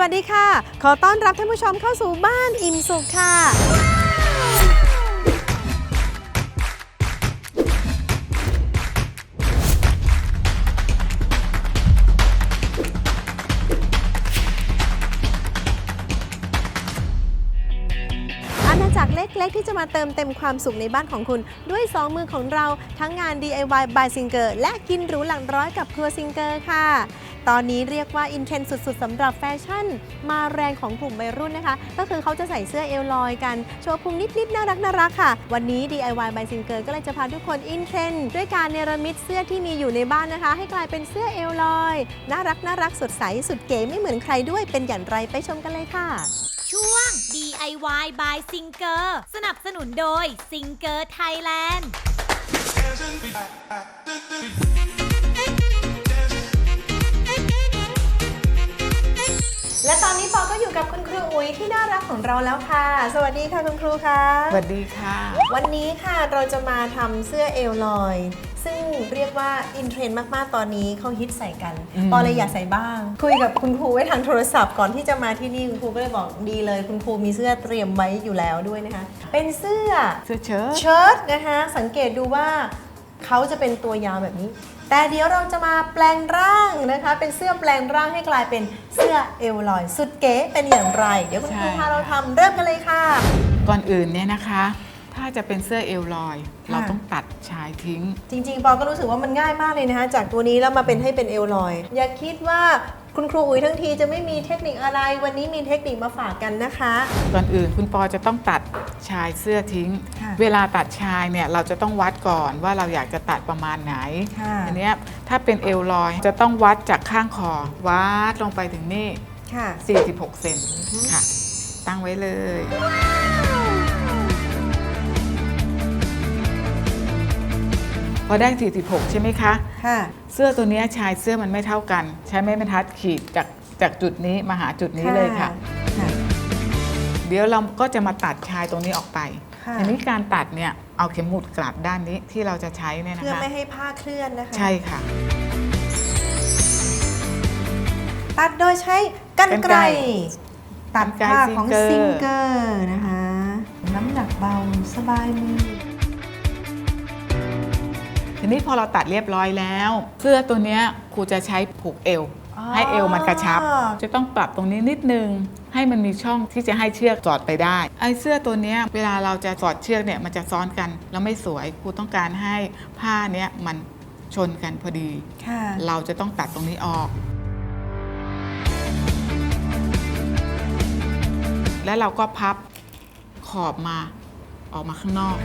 วัสดีค่ะ ขอต้อนรับท่านผู้ชมเข้าสู่บ้านอิ่มสุขค่ะ ล็กๆ ที่จะมาเติมเต็มความสุขในบ้านของคุณ ด้วย 2 มือของเราทั้งงาน DIY by Singer และกินหรูหลังร้อยกับครัวซิงเกอร์ค่ะตอนนี้เรียกว่าอินเทรนสุดๆสำหรับแฟชั่น มาแรงของกลุ่มวัยรุ่นนะคะ ก็คือเขาจะใส่เสื้อเอวลอยกัน โชว์พุงนิดๆ น่ารักน่ารักค่ะ วันนี้ DIY by Singer ก็เลยจะพาทุกคนอินเทรนด้วยการเนรมิตเสื้อที่มีอยู่ในบ้านนะคะ ให้กลายเป็นเสื้อเอวลอย น่ารักน่ารักสดใส สุดเก๋ไม่เหมือนใครด้วยเป็นอย่างไรไปชมกันเลยค่ะ ช่วง DIY by Singer สนับสนุนโดย Singer Thailand และตอนนี้ปอก็อยู่กับคุณครูอุ๋ยที่น่ารักของเราแล้วค่ะ สวัสดีค่ะคุณครูคะ สวัสดีค่ะ วันนี้ค่ะเราจะมาทำเสื้อเอลลอย ซึ่งเรียกว่า อินเทรนด์มาก ๆ ตอนนี้เขาฮิตใส่กันอืมปอเลยอยากใส่บ้าง คุยกับคุณครูไว้ทางโทรศัพท์ก่อนที่จะมาที่นี่ คุณครูก็เลยบอกดีเลย คุณครูมีเสื้อเตรียมไว้อยู่แล้วด้วยนะคะ เป็นเสื้อเสื้อเชิ้ตเชิ้ตนะคะ สังเกตดูว่าเขาจะเป็นตัวยาวแบบนี้ แต่เดี๋ยวเราจะมาแปลงร่างนะคะ เป็นเสื้อแปลงร่างให้กลายเป็นเสื้อเอวลอย สุดเก๋เป็นอย่างไร เดี๋ยวคุณครูใช่พาเราทำเริ่มกันเลยค่ะ ก่อนอื่นเนี่ยนะคะ ถ้าจะเป็นเสื้อเอวลอยค่ะเราต้องตัดชายทิ้ง จริง ๆ ปอก็รู้สึกว่ามันง่ายมากเลยนะคะจากตัวนี้แล้วมาเป็นให้เป็นเอวลอย อย่าคิดว่าคุณครูอุ๋ยทั้งทีจะไม่มีเทคนิคอะไร วันนี้มีเทคนิคมาฝากกันนะคะ ก่อนอื่นคุณปอจะต้องตัดชายเสื้อทิ้งค่ะเวลาตัดชายเนี่ยเราจะต้องวัดก่อนว่าเราอยากจะตัดประมาณไหนค่ะอันเนี้ยถ้าเป็นเอวลอยจะต้องวัดจากข้างคอ วัดลงไปถึงนี่ค่ะ46 เซนค่ะ ตั้งไว้เลย พอได้ 46 ใช่ไหมคะ ค่ะ เสื้อตัวเนี้ยชายเสื้อมันไม่เท่ากัน ใช้ไม้บรรทัดขีดจากจากจุดนี้มาหาจุดนี้เลยค่ะ ค่ะ เดี๋ยวเราก็จะมาตัดชายตรงนี้ออกไปค่ะ ทีนี้การตัดเนี่ยเอาเข็มหมุดกลับด้านนี้ที่เราจะใช้เนี่ยนะเพื่อคะ ไม่ให้ผ้าเคลื่อนนะคะ ใช่ค่ะ ตัดโดยใช้กันกรรไกไกรรตัดผ้าของกรรไกรซิงเกอร์นะคะ น้ำหนักเบาสบายมือที นี้พอเราตัดเรียบร้อยแล้ว เสื้อตัวเนี้ยครูจะใช้ผูกเอวอ๋อให้เอวมันกระชับ จะต้องปรับตรงนี้นิดนึง ให้มันมีช่องที่จะให้เชือกสอดไปได้ไอ้เสื้อตัวเนี้ยเวลาเราจะสอดเชือกเนี่ยมันจะซ้อนกัน แล้วไม่สวยครูต้องการให้ผ้าเนี้ยมันชนกันพอดีค่ะเราจะต้องตัดตรงนี้ออก แล้วเราก็พับขอบมาออกมาข้างนอก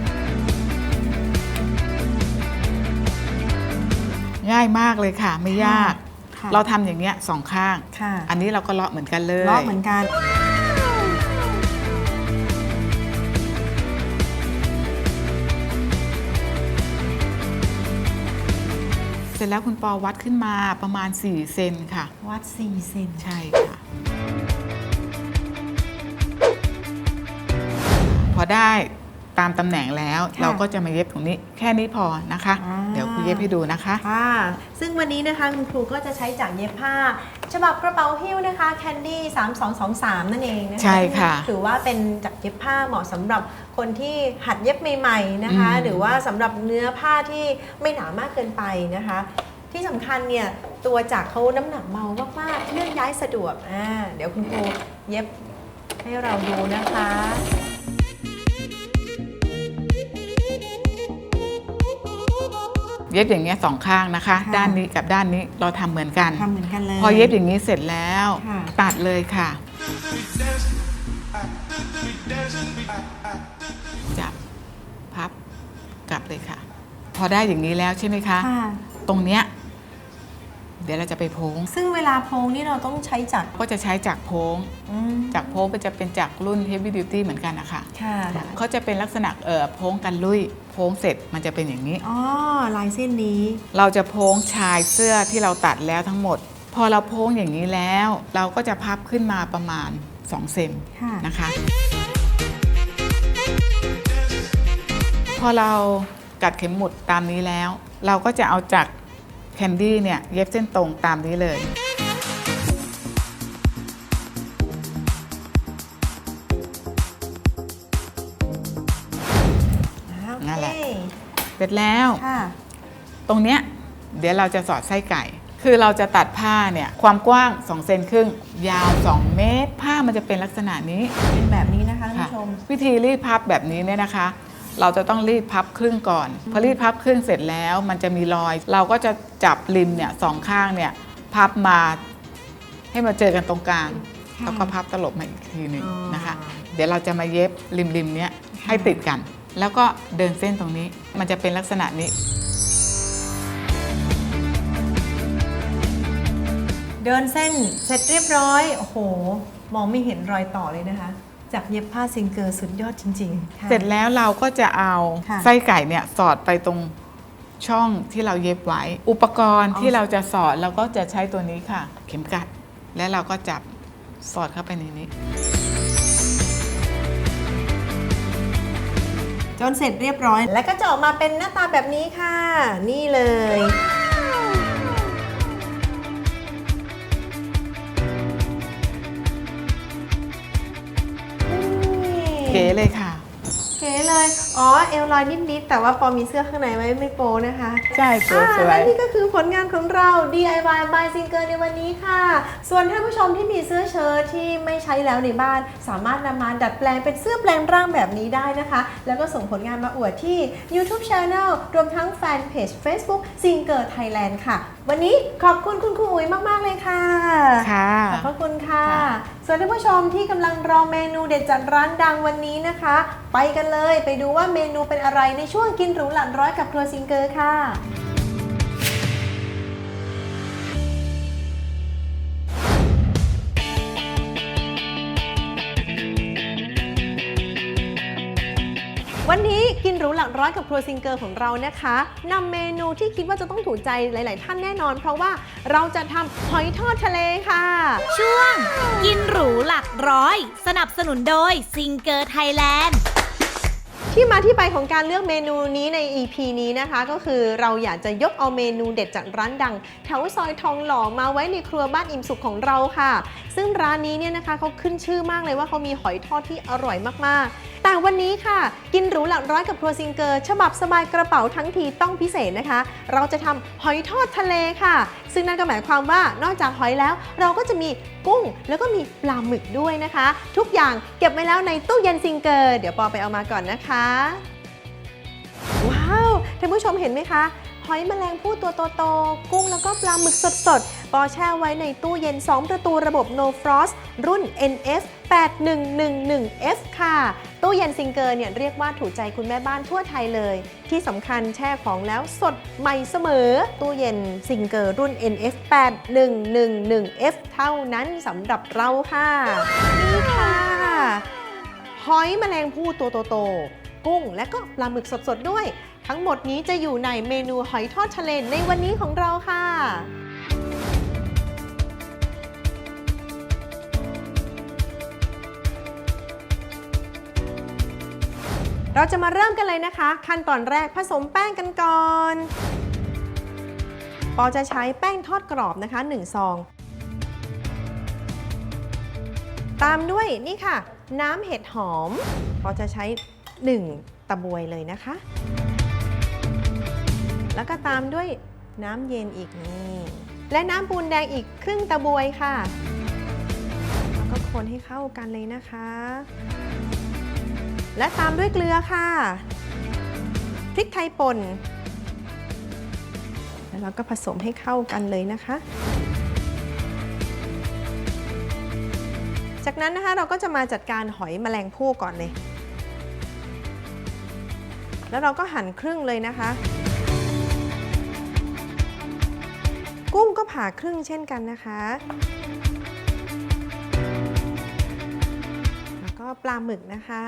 ง่ายมากเลยค่ะ ไม่ยาก ค่ะเราทำอย่างเนี้ยสองข้าง ค่ะ อันนี้เราก็เลาะเหมือนกันเลย เลาะเหมือนกัน เสร็จแล้วคุณปอวัดขึ้นมาประมาณ 4 เซนค่ะ วัด4เซนใช่ค่ะ พอได้ตามตำแหน่งแล้วค่ะเราก็จะมาเย็บตรงนี้แค่นี้พอนะคะ อ่า เดี๋ยวครู เย็บให้ดูนะคะ ค่ะ ซึ่งวันนี้นะคะคุณครูก็จะใช้จากเย็บผ้า ฉบับกระเป๋าหิ้วนะคะ Candy 3223 นั่นเองนะคะใช่ค่ะถือว่าเป็นจากเย็บผ้าเหมาะสำหรับคนที่หัดเย็บใหม่ๆนะคะอืมหรือว่าสำหรับเนื้อผ้าที่ไม่หนามากเกินไปนะคะ ที่สำคัญเนี่ยตัวจักรเขาน้ำหนักเบามากๆเคลื่อนย้ายสะดวกอ่าเดี๋ยวคุณครูเย็บให้เราดูนะคะ เย็บอย่างเงี้ยสองข้างนะคะ ค่ะ ด้านนี้กับด้านนี้เราทำเหมือนกัน ทำเหมือนกันเลย พอเย็บอย่างนี้เสร็จแล้ว ค่ะ ตัดเลยค่ะ จับพับกลับเลยค่ะ พอได้อย่างนี้แล้วใช่ไหมคะ ค่ะ ตรงเนี้ย เดี๋ยวเราจะไปโพ้งซึ่งเวลาโพงนี่เราต้องใช้จักรก็จะใช้จักรโพ้งอืมจักรโพ้งก็จะเป็นจักรรุ่น heavy duty เหมือนกันนะคะค่ะเขาจะเป็นลักษณะเอ่อโพ้งกันลุยโพ้งเสร็จมันจะเป็นอย่างนี้ อ๋อลายเส้นนี้ เราจะโพ้งชายเสื้อที่เราตัดแล้วทั้งหมด พอเราโพ้งอย่างนี้แล้ว เราก็จะพับขึ้นมาประมาณ2เซนค่ะ นะคะ พอเรากัดเข็มหมุดตามนี้แล้ว เราก็จะเอาจาก แคนดี้เนี่ยเย็บเส้นตรงตามนี้เลย นั่นแหละเสร็จแล้วตรงเนี้ยเดี๋ยวเราจะสอดไส้ไก่ คือเราจะตัดผ้าเนี่ยความกว้าง2เซนครึ่ง ยาว 2 เมตร ผ้ามันจะเป็นลักษณะนี้ เป็นแบบนี้นะคะท่านค่ะผู้ชม วิธีรีดพับแบบนี้เนี่ยนะคะ เราจะต้องรีดพับครึ่งก่อนพอรีดพับครึ่งเสร็จแล้วมันจะมีรอย เราก็จะจับริมเนี่ยสองข้างเนี่ยพับมาให้มาเจอกันตรงกลางค่ะแล้วก็พับตลบมาอีกทีหนึ่งอ๋อนะคะ เดี๋ยวเราจะมาเย็บริมริมๆเนี้ยให้ติดกัน แล้วก็เดินเส้นตรงนี้มันจะเป็นลักษณะนี้ เดินเส้นเสร็จเรียบร้อย โอ้โห มองไม่เห็นรอยต่อเลยนะคะ จากเย็บผ้าซิงเกอร์สุดยอดจริงๆค่ะ เสร็จแล้วเราก็จะเอาค่ะ ไส้ไก่เนี่ยสอดไปตรงช่องที่เราเย็บไว้ อุปกรณ์อ๋อที่เราจะสอดเราก็จะใช้ตัวนี้ค่ะ เข็มกัด และเราก็จับสอดเข้าไปในนี้ จนเสร็จเรียบร้อย แล้วก็จะออกมาเป็นหน้าตาแบบนี้ค่ะ นี่เลย เก๋เลยค่ะ เก๋เลย อ๋อเอลลอยนิดๆแต่ว่าพอมีเสื้อข้างในไว้ไม่โปนะคะ ใช่สวยอ่าสวและยนี่ก็คือผลงานของเรา DIY by Singer ในวันนี้ค่ะ ส่วนท่านผู้ชมที่มีเสื้อเชิ้ตที่ไม่ใช้แล้วในบ้าน สามารถนำมาดัดแปลงเป็นเสื้อแปลงร่างแบบนี้ได้นะคะ แล้วก็ส่งผลงานมาอวดที่ YouTube Channel รวมทั้งแฟนเพจ Facebook Singer Thailand ค่ะ วันนี้ขอบคุณคุณครูอุ๋ยมากๆเลยค่ะ ค่ะ ขอบพระคุณค่ะ ค่ะ ส่วนท่านผู้ชมที่กำลังรอเมนูเด็ดจากร้านดังวันนี้นะคะ ไปกันเลยไปดูว่าเมนูเป็นอะไรในช่วงกินหรูหลันร้อยกับครัวซิงเกอร์ค่ะ วันนี้กินหรูหลักร้อยกับครัวซิงเกอร์ของเรานะคะนำเมนูที่คิดว่าจะต้องถูกใจหลาย ๆ ท่านแน่นอน เพราะว่าเราจะทำหอยทอดทะเลค่ะ ช่วง กินหรูหลักร้อย สนับสนุนโดยซิงเกอร์ไทยแลนด์ ที่มาที่ไปของการเลือกเมนูนี้ใน EP นี้นะคะ ก็คือเราอยากจะยกเอาเมนูเด็ดจากร้านดังแถวซอยทองหล่อมาไว้ในครัวบ้านอิ่มสุขของเราค่ะ ซึ่งร้านนี้เนี่ยนะคะเขาขึ้นชื่อมากเลยว่าเขามีหอยทอดที่อร่อยมากๆ แต่วันนี้ค่ะ กินหรูหลักร้อยกับครัวซิงเกอร์ ฉบับสบายกระเป๋าทั้งทีต้องพิเศษนะคะ เราจะทำหอยทอดทะเลค่ะ ซึ่งนั่นก็หมายความว่านอกจากหอยแล้ว เราก็จะมีกุ้ง แล้วก็มีปลาหมึกด้วยนะคะ ทุกอย่างเก็บไว้แล้วในตู้เย็นซิงเกอร์ เดี๋ยวปอไปเอามาก่อนนะคะ ว้าวท่านผู้ชมเห็นไหมคะหอยแมลงภู่ตัวโตๆกุ้งแล้วก็ปลาหมึกสดๆ อแช่ไว้ในตู้เย็น 2 ประตูระบบ No Frost รุ่น NF 8111F ค่ะ ตู้เย็นซิงเกอร์เนี่ยเรียกว่าถูกใจคุณแม่บ้านทั่วไทยเลย ที่สำคัญแช่ของแล้วสดใหม่เสมอ ตู้เย็นซิงเกอร์รุ่น NF 8111F เท่านั้นสำหรับเราค่ะ นี่ค่ะ หอยแมลงภู่ตัวโตๆกุ้งและก็ปลาหมึกสดๆด้วย ทั้งหมดนี้จะอยู่ในเมนูหอยทอดทะเลในวันนี้ของเราค่ะ เราจะมาเริ่มกันเลยนะคะ ขั้นตอนแรกผสมแป้งกันก่อนปอจะใช้แป้งทอดกรอบนะคะ 1 ซอง ตามด้วยนี่ค่ะ น้ำเห็ดหอมเราจะใช้ 1 ตะบวยเลยนะคะ แล้วก็ตามด้วยน้ำเย็นอีกนี่และน้ำปูนแดงอีกครึ่งตะบวยค่ะ แล้วก็คนให้เข้ากันเลยนะคะ และตามด้วยเกลือค่ะ พริกไทยป่น แล้วเราก็ผสมให้เข้ากันเลยนะคะ จากนั้นนะคะเราก็จะมาจัดการหอยแมลงภู่ก่อนเลย แล้วเราก็หั่นครึ่งเลยนะคะ กุ้งก็ผ่าครึ่งเช่นกันนะคะ ก็ปลาหมึกนะคะ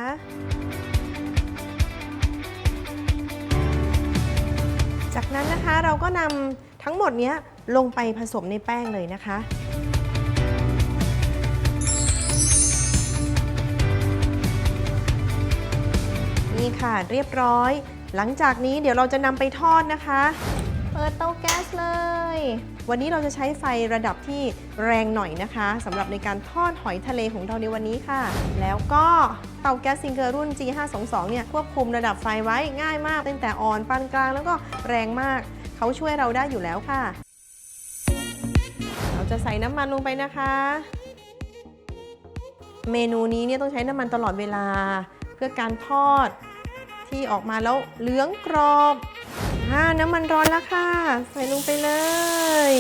จากนั้นนะคะเราก็นำทั้งหมดเนี้ยลงไปผสมในแป้งเลยนะคะ นี่ค่ะเรียบร้อย หลังจากนี้เดี๋ยวเราจะนำไปทอดนะคะ ปิดเตาแก๊สเลย วันนี้เราจะใช้ไฟระดับที่แรงหน่อยนะคะสำหรับในการทอดหอยทะเลของเราในวันนี้ค่ะ แล้วก็เตาแก๊สซิงเกอร์รุ่น G522 เนี่ยควบคุมระดับไฟไว้ง่ายมากตั้งแต่อ่อนปานกลางแล้วก็แรงมากเขาช่วยเราได้อยู่แล้วค่ะ เราจะใส่น้ำมันลงไปนะคะ เมนูนี้เนี่ยต้องใช้น้ำมันตลอดเวลา เพื่อการทอดที่ออกมาแล้วเหลืองกรอบ อ่าน้ำมันร้อนแล้วค่ะ ใส่ลงไปเลย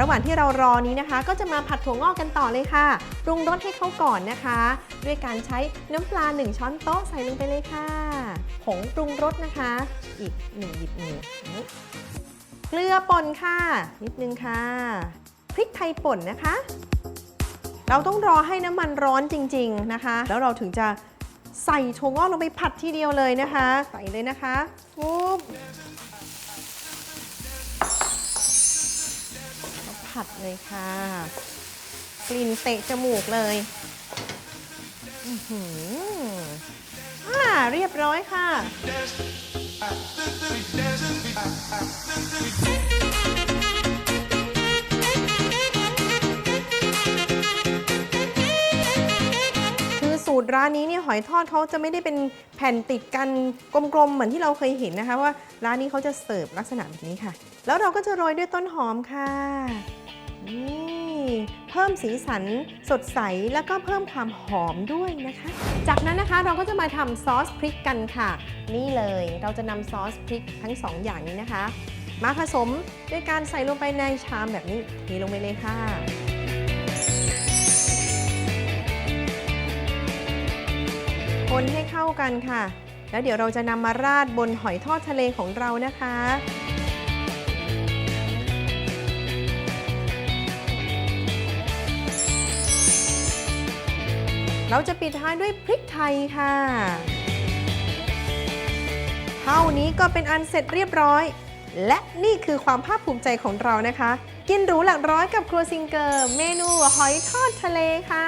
ระหว่างที่เรารอนี้นะคะ ก็จะมาผัดถั่วงอกกันต่อเลยค่ะ ปรุงรสให้เข้าก่อนนะคะ ด้วยการใช้น้ำปลา 1 ช้อนโต๊ะใส่ลงไปเลยค่ะผงปรุงรสนะคะ อีก1หยิบมือนี่เกลือป่นค่ะ นิดนึงค่ะ พริกไทยป่นนะคะ เราต้องรอให้น้ำมันร้อนจริง ๆนะคะ แล้วเราถึงจะใส่ถั่วงอกลงไปผัดทีเดียวเลยนะคะ ใส่เลยนะคะปุ๊บ ผัดเลยค่ะ กลิ่นเตะจมูกเลยอื้อหืออ่าเรียบร้อยค่ะคือสูตรร้านนี้เนี่ยหอยทอดเขาจะไม่ได้เป็นแผ่นติดกันกลมๆ เหมือนที่เราเคยเห็นนะคะว่าร้านนี้เขาจะเสิร์ฟลักษณะแบบนี้ค่ะ แล้วเราก็จะโรยด้วยต้นหอมค่ะ นี่เพิ่มสีสันสดใสแล้วก็เพิ่มความหอมด้วยนะคะ จากนั้นนะคะเราก็จะมาทำซอสพริกกันค่ะ นี่เลยเราจะนำซอสพริกทั้งสองอย่างนี้นะคะ มาผสมด้วยการใส่ลงไปในชามแบบนี้เทลงไปเลยค่ะคนให้เข้ากันค่ะ แล้วเดี๋ยวเราจะนำมาราดบนหอยทอดทะเลของเรานะคะ เราจะปิดท้ายด้วยพริกไทยค่ะ เท่านี้ก็เป็นอันเสร็จเรียบร้อย และนี่คือความภาคภูมิใจของเรานะคะ กินหรูหลักร้อยกับครัวซิงเกอร์เมนูหอยทอดทะเลค่ะ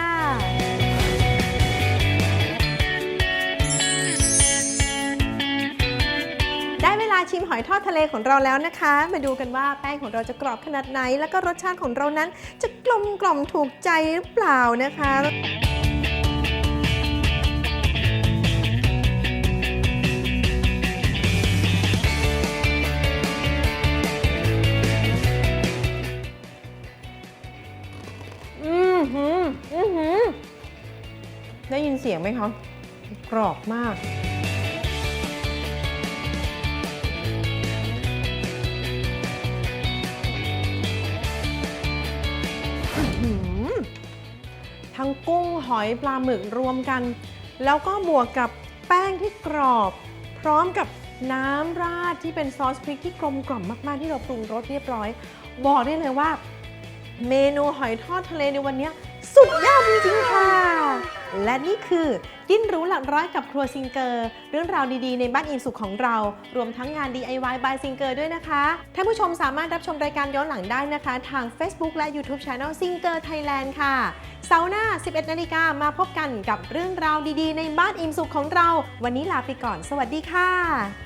ได้เวลาชิมหอยทอดทะเลของเราแล้วนะคะ มาดูกันว่าแป้งของเราจะกรอบขนาดไหน แล้วก็รสชาติของเรานั้นจะกลมกล่อมถูกใจหรือเปล่านะคะ สียงไหมคะ กรอบมาก ทั้งกุ้งหอยปลาหมึกรวมกัน แล้วก็บวกกับแป้งที่กรอบ พร้อมกับน้ำราดที่เป็นซอสพริกที่กลมกล่อมมากๆ ที่เราปรุงรสเรียบร้อย บอกได้เลยว่า เมนูหอยทอดทะเลในวันนี้ สุดยอดจริงๆค่ะ และนี่คือกินรู้หลักร้อยกับครัวซิงเกอร์ เรื่องราวดีๆในบ้านอิ่มสุขของเรา รวมทั้งงาน DIY by ซิงเกอร์ด้วยนะคะ ท่านผู้ชมสามารถรับชมรายการย้อนหลังได้นะคะ ทาง Facebook และ YouTube Channel Singer Thailand ค่ะเสาร์หน้า 11 นาฬิกามาพบกันกับเรื่องราวดีๆ ในบ้านอิ่มสุขของเรา วันนี้ลาไปก่อน สวัสดีค่ะ